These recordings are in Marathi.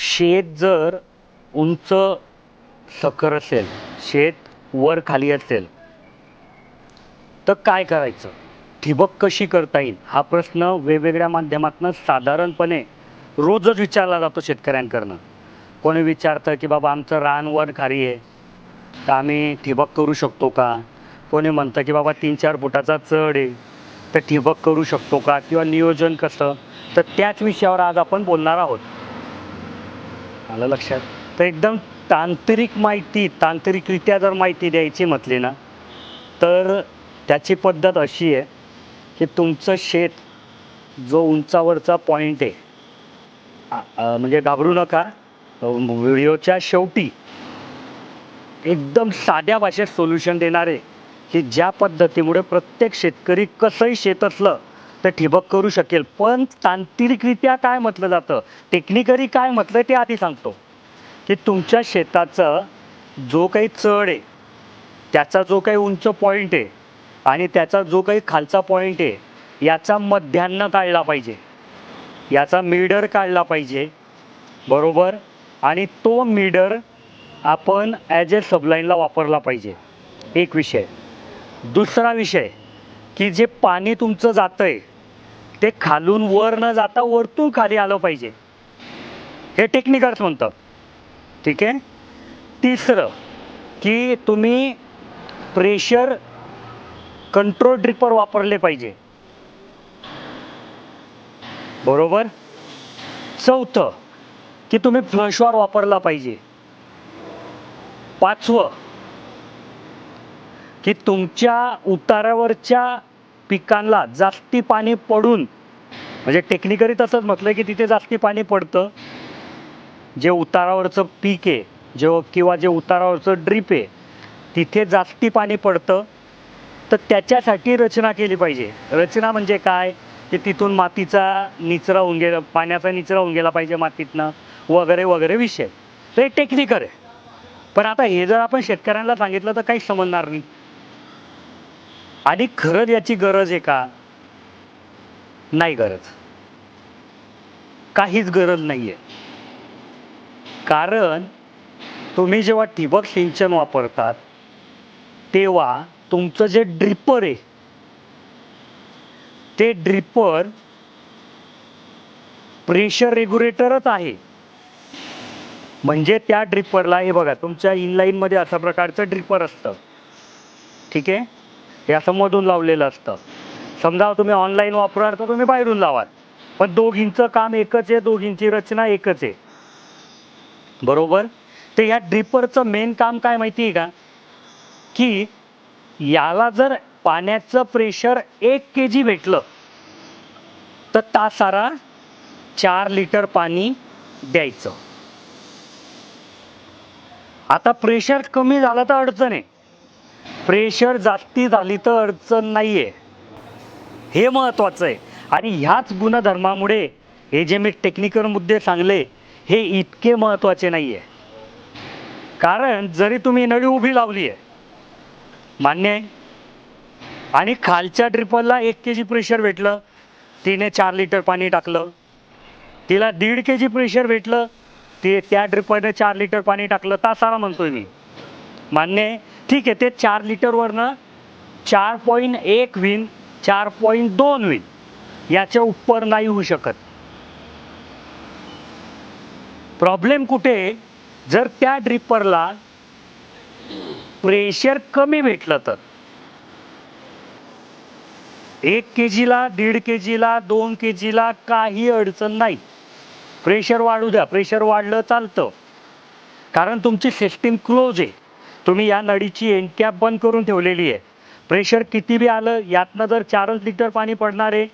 शेत जर उंच सखर असेल शेत वर खाली असेल तर काय करायचं? ठिबक कशी करता येईल? हा प्रश्न वेगवेगळ्या माध्यमातून साधारणपणे रोजच विचारला जातो शेतकऱ्यांकडनं. कोणी विचारतं की बाबा आमचं रान वर खाली आहे तर आम्ही ठिबक करू शकतो का? कोणी म्हणतं की बाबा तीन चार फुटाचा चढ आहे तर ठिबक करू शकतो का? किंवा नियोजन कसं? तर त्याच विषयावर आज आपण बोलणार आहोत. आलं लक्षात? तर एकदम तांत्रिक माहिती तांत्रिकरित्या जर माहिती द्यायची म्हटली ना तर त्याची पद्धत अशी आहे की तुमचं शेत जो उंचावरचा पॉईंट आहे म्हणजे घाबरू नका. व्हिडिओच्या शेवटी एकदम साध्या भाषेत सोल्युशन देणार आहे की ज्या पद्धतीमुळे प्रत्येक शेतकरी कसंही शेत असलं तर ठिबक करू शकेल. पण तांत्रिकरित्या काय म्हटलं जातं? टेक्निकली काय म्हटलं ते आधी सांगतो. की तुमच्या शेताचं जो काही चढ आहे त्याचा जो काही उंच पॉईंट आहे आणि त्याचा जो काही खालचा पॉईंट आहे याचा मध्यान्न काढला पाहिजे. याचा मीडर काढला पाहिजे. बरोबर? आणि तो मीडर आपण ॲज ए सबलाईनला वापरला पाहिजे. एक विषय. दुसरा विषय की जे पाणी तुमचं जातं आहे ते खालून वर न जाता वरतून खाली आलं पाहिजे. हे टेक्निकल्स म्हणतं. ठीक आहे? तिसरं की तुम्ही प्रेशर कंट्रोल ड्रिपर वापरले पाहिजे. बरोबर? चौथं की तुम्ही फ्लशवार वापरला पाहिजे. पाचवं की तुमच्या उतारावरच्या पिकांना जास्ती पाणी पडून म्हणजे टेक्निकली तसंच म्हटलं की तिथे जास्ती पाणी पडतं. जे उतारावरचं पीक आहे जे किंवा जे उतारावरचं ड्रीप आहे तिथे जास्ती पाणी पडतं. तर त्याच्यासाठी रचना केली पाहिजे. रचना म्हणजे काय? की तिथून मातीचा निचरा होऊन गेला पाण्याचा निचरा होऊन गेला पाहिजे मातीतनं वगैरे वगैरे विषय. तर हे टेक्निकल आहे. पण आता हे जर आपण शेतकऱ्यांना सांगितलं तर काहीच समजणार नाही. आणि खरंच याची गरज आहे का? नाही गरज. काहीच गरज नाही आहे कारण तुम्ही जेव्हा ठिबक सिंचन वापरतात तेव्हा तुमचं जे ड्रिपर आहे ते ड्रिपर प्रेशर रेग्युलेटरच आहे. म्हणजे त्या ड्रिपरला हे बघा तुमच्या इनलाईनमध्ये अशा प्रकारचं ड्रिपर असतं. ठीक आहे? हे असं मधून लावलेलं असतं. समजा तुम्ही ऑनलाईन वापराल तर तुम्ही बाहेरून लावाल. पण दोघींचं काम एकच आहे दोघींची रचना एकच आहे. बरोबर? तर या ड्रिपरचं मेन काम काय माहिती आहे का? की याला जर पाण्याचं प्रेशर एक के जी भेटलं तर तासाला चार लिटर पाणी द्यायचं. आता प्रेशर कमी झालं तर अडचण आहे. प्रेशर जास्ती झाली तर अडचण नाही आहे हे महत्त्वाचं आहे. आणि ह्याच गुणधर्मामुळे हे जे मी टेक्निकल मुद्दे सांगले हे इतके महत्त्वाचे नाही आहे कारण जरी तुम्ही नळी उभी लावली आहे मान्य आहे. आणि खालच्या ड्रिपरला एक के जी प्रेशर भेटलं तिने चार लिटर पाणी टाकलं. तिला दीड के जी प्रेशर भेटलं ते त्या ट्रिपलने चार लिटर पाणी टाकलं तासाला म्हणतोय मी. मान्य आहे. ठीक आहे ते चार लिटरवरनं चार पॉईंट एक विन चार पॉईंट दोन विन याच्या उपर नाही होऊ शकत. प्रॉब्लेम कुठे? आहे? जर त्या ड्रिपरला प्रेशर कमी भेटलं तर. एक के जीला दीड के जीला दोन के जीला काही अडचण नाही. प्रेशर वाढू द्या. प्रेशर वाढलं चालतं. कारण तुमची सिस्टीम क्लोज आहे. तुम्ही या नळीची एंड कॅप बंद करून ठेवलेली आहे. प्रेशर किती बी आलं यातनं जर चारच लिटर पाणी पडणार आहे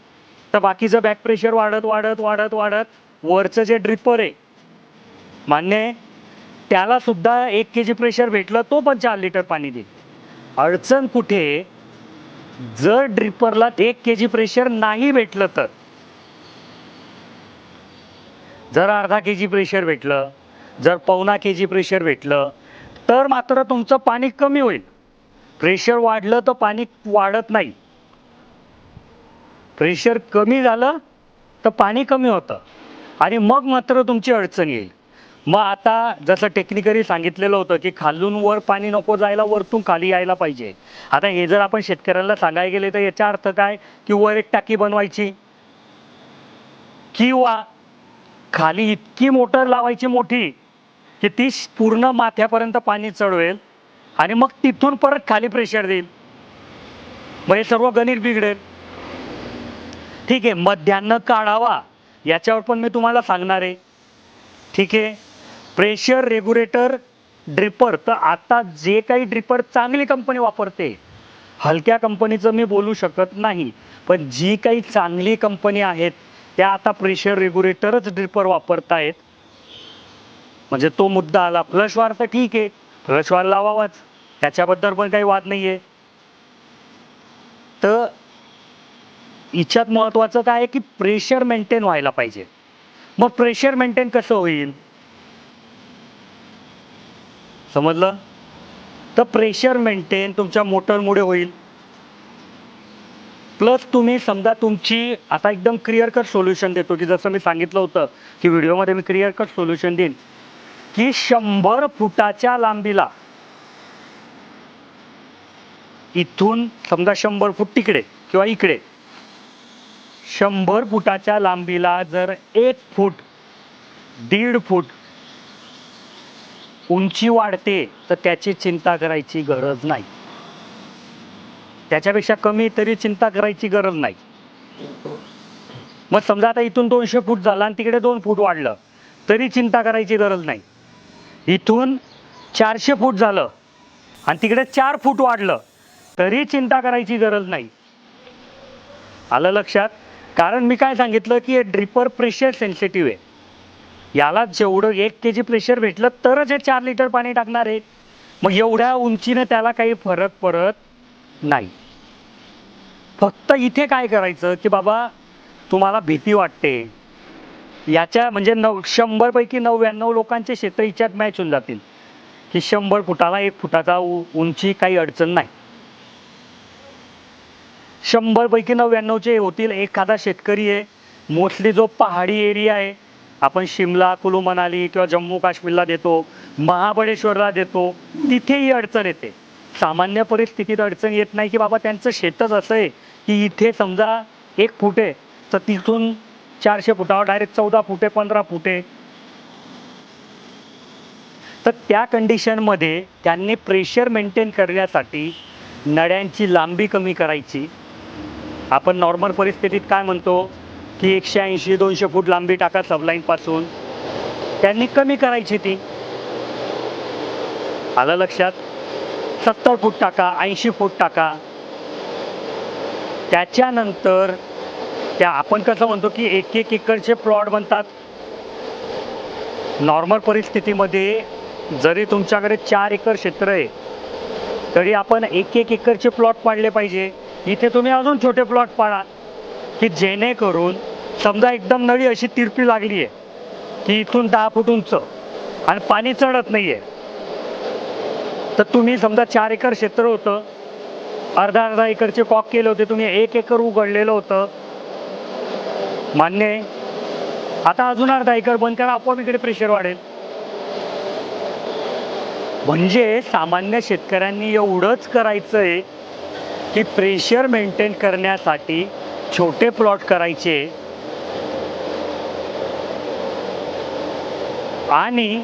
तर बाकीचं बॅक प्रेशर वाढत वाढत वाढत वाढत वरचं जे ड्रिपर आहे मान्य आहे त्यालासुद्धा एक के जी प्रेशर भेटलं तो पण चार लिटर पाणी देईल. अडचण कुठे आहे? जर ड्रिपरला एक के जी प्रेशर नाही भेटलं तर. जर अर्धा के जी प्रेशर भेटलं जर पावणा के जी प्रेशर भेटलं तर मात्र तुमचं पाणी कमी होईल. प्रेशर वाढलं तर पाणी वाढत नाही. प्रेशर कमी झालं तर पाणी कमी होतं. आणि मग मात्र तुमची अडचण येईल. मग आता जसं टेक्निकली सांगितलेलं होतं की खालून वर पाणी नको जायला वरतून खाली यायला पाहिजे. आता हे जर आपण शेतकऱ्याला सांगायला गेले तर याचा अर्थ काय? की वर एक टाकी बनवायची. किंवा खाली इतकी मोटर लावायची मोठी की ती श- पूर्ण माथ्यापर्यंत पाणी चढवेल आणि मग तिथून परत खाली प्रेशर देईल. मग हे सर्व गणित बिघडेल. ठीक आहे मध्यान्न काढावा याच्यावर पण मी तुम्हाला सांगणार आहे. ठीक आहे प्रेशर रेग्युलेटर ड्रिपर तर आता जे काही ड्रिपर चांगली कंपनी वापरते हलक्या कंपनीचं मी बोलू शकत नाही पण जी काही चांगली कंपनी आहेत त्या आता प्रेशर रेग्युलेटरच ड्रिपर वापरतायत. म्हणजे तो मुद्दा आला. फ्लशवार तर ठीक आहे. फ्लशवार लावावाच. त्याच्याबद्दल पण काही वाद नाही आहे तर हिच्यात महत्त्वाचं काय आहे की प्रेशर मेंटेन व्हायला पाहिजे. मग प्रेशर मेंटेन कसं होईल? समजलं? तर प्रेशर मेंटेन तुमच्या मोटरमुळे होईल. प्लस तुम्ही समजा तुमची आता एकदम क्लिअर कट सोल्युशन देतो की जसं मी सांगितलं होतं की व्हिडिओमध्ये मी क्लिअर कट सोल्युशन देईन. की शंभर फुटाच्या लांबीला. इथून समजा शंभर फूट तिकडे किंवा इकडे. शंभर फुटाच्या लांबीला जर एक फूट दीड फूट उंची वाढते तर त्याची चिंता करायची गरज नाही. त्याच्यापेक्षा कमी तरी चिंता करायची गरज नाही. मग समजा आता इथून दोनशे फूट झाला आणि तिकडे दोन फूट वाढलं तरी चिंता करायची गरज नाही. इथून चारशे फूट झालं. आणि तिकडे चार फूट वाढलं. तरी चिंता करायची गरज नाही. आलं लक्षात? कारण मी काय सांगितलं की हे ड्रिपर प्रेशर सेन्सिटिव्ह आहे. याला जेवढं एक के जी प्रेशर भेटलं तरच हे चार लिटर पाणी टाकणार आहे. मग एवढ्या उंचीने त्याला काही फरक पडत नाही. फक्त इथे काय करायचं की बाबा तुम्हाला भीती वाटते. याच्या म्हणजे नऊ शंभरपैकी नव्याण्णव लोकांचे क्षेत्र हिच्यात मॅच होऊन जातील. की शंभर फुटाला एक फुटाचा उंची काही अडचण नाही. शंभरपैकी नव्याण्णवचे होतील एखादा शेतकरी आहे. मोस्टली जो पहाडी एरिया आहे. आपण शिमला कुलू मनाली किंवा जम्मू काश्मीरला देतो महाबळेश्वरला देतो तिथेही अडचण येते. सामान्य परिस्थितीत अडचण येत नाही की बाबा त्यांचं शेतच असं आहे की इथे समजा एक फूट आहे तर तिथून चारशे फुटावर डायरेक्ट चौदा फुटे पंधरा फुटे. तर त्या कंडिशनमध्ये त्यांनी प्रेशर मेंटेन करण्यासाठी नड्यांची लांबी कमी करायची. आपण नॉर्मल परिस्थितीत काय म्हणतो? की एकशे ऐंशी दोनशे फूट लांबी टाका सबलाईनपासून त्यांनी कमी करायची ती. आलं लक्षात? सत्तर फूट टाका ऐंशी फूट टाका. त्याच्यानंतर त्या आपण कसं म्हणतो की एक एक एकरचे प्लॉट बनतात. नॉर्मल परिस्थितीमध्ये जरी तुमच्याकडे चार एकर क्षेत्र आहे तरी आपण एक एक एकरचे प्लॉट पाडले पाहिजे. इथे तुम्ही अजून छोटे प्लॉट पाडा की जेणेकरून समजा एकदम नळी अशी तिरपी लागली आहे की इथून दहा फूट उंच आणि पाणी चढत नाही आहे तर तुम्ही समजा चार एकर क्षेत्र होतं अर्धा अर्धा एकरचे कॉक केले होते तुम्ही एक एकर उघडलेलं होतं मान्य आहे. आता अजून अर्धा एकर बंद करा आपोआप इकडे प्रेशर वाढेल. म्हणजे सामान्य शेतकऱ्यांनी एवढंच करायचं आहे की प्रेशर मेंटेन करण्यासाठी छोटे प्लॉट करायचे. आणि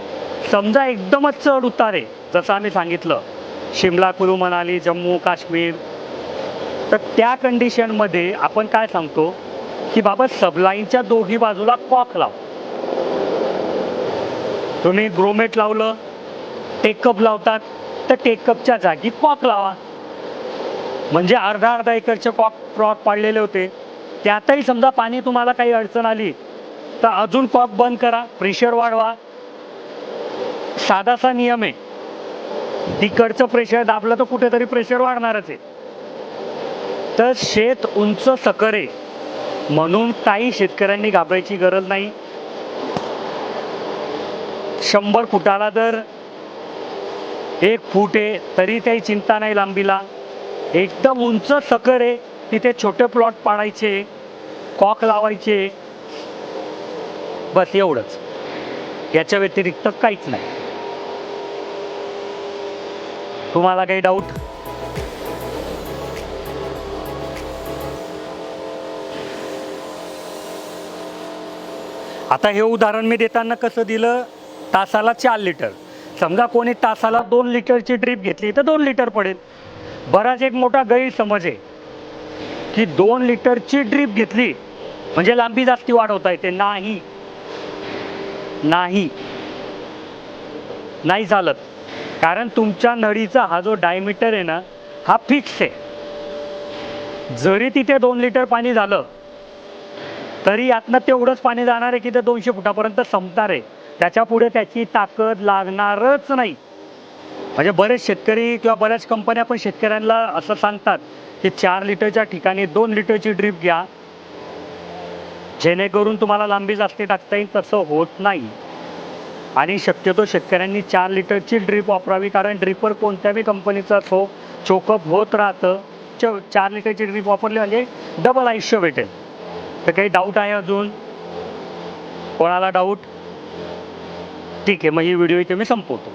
समजा एकदमच चढ उतार आहे जसं आम्ही सांगितलं शिमला कुलू मनाली जम्मू काश्मीर तर त्या कंडिशनमध्ये आपण काय सांगतो? की बाबा सबलाईनच्या दोघी बाजूला कॉक लाव. तुम्ही ग्रोमेट लावलं टेकअप लावतात तर टेकअपच्या जागी कॉक लावा. म्हणजे अर्धा अर्धा एकरचे कॉक प्लॉट पाडलेले होते. त्यातही समजा पाणी तुम्हाला काही अडचण आली तर अजून कॉक बंद करा प्रेशर वाढवा. साधासा नियम आहे. तिकडचं प्रेशर दाबलं तर कुठेतरी प्रेशर वाढणारच आहे. तर शेत उंच सकरे म्हणून काही शेतकऱ्यांनी घाबरायची गरज नाही. शंभर फुटाला जर एक फूट आहे तरी काही चिंता नाही लांबीला. एकदम उंच सकर आहे तिथे छोटे प्लॉट पाडायचे कॉक लावायचे. बस एवढंच. याच्या व्यतिरिक्त काहीच नाही. तुम्हाला काही डाऊट आता हे उदाहरण मी देताना कसं दिलं? तासाला चार लिटर. समजा कोणी तासाला दोन लिटरची ड्रीप घेतली तर दोन लिटर पडेल. बराच एक मोठा गैरसमज आहे की दोन लिटरची ड्रीप घेतली म्हणजे लांबी जास्ती वाढवता येते. नाही. नाही. नाही झालं कारण तुमच्या नळीचा हा जो डायमीटर आहे ना हा फिक्स आहे. जरी तिथे दोन लिटर पाणी झालं तरी यातनं तेवढंच पाणी जाणार आहे की ते दोनशे फुटापर्यंत संपणार आहे. त्याच्या पुढे त्याची ताकद लागणारच नाही. म्हणजे बरेच शेतकरी किंवा बऱ्याच कंपन्या पण शेतकऱ्यांना असं सांगतात की चार लिटरच्या ठिकाणी दोन लिटरची ड्रीप घ्या. जेणेकरून तुम्हाला लांबी जास्ती टाकता येईल तसं होत नाही. आणि शक्यतो शेतकऱ्यांनी चार लिटरची ड्रीप वापरावी कारण ड्रीपवर कोणत्याही कंपनीचा असो चोकअप होत राहतं. च चार लिटरची ड्रीप वापरली म्हणजे डबल आयुष्य भेटेल. तर काही डाऊट आहे अजून? कोणाला डाऊट ठीक आहे मग ही व्हिडिओ इथे मी संपवतो.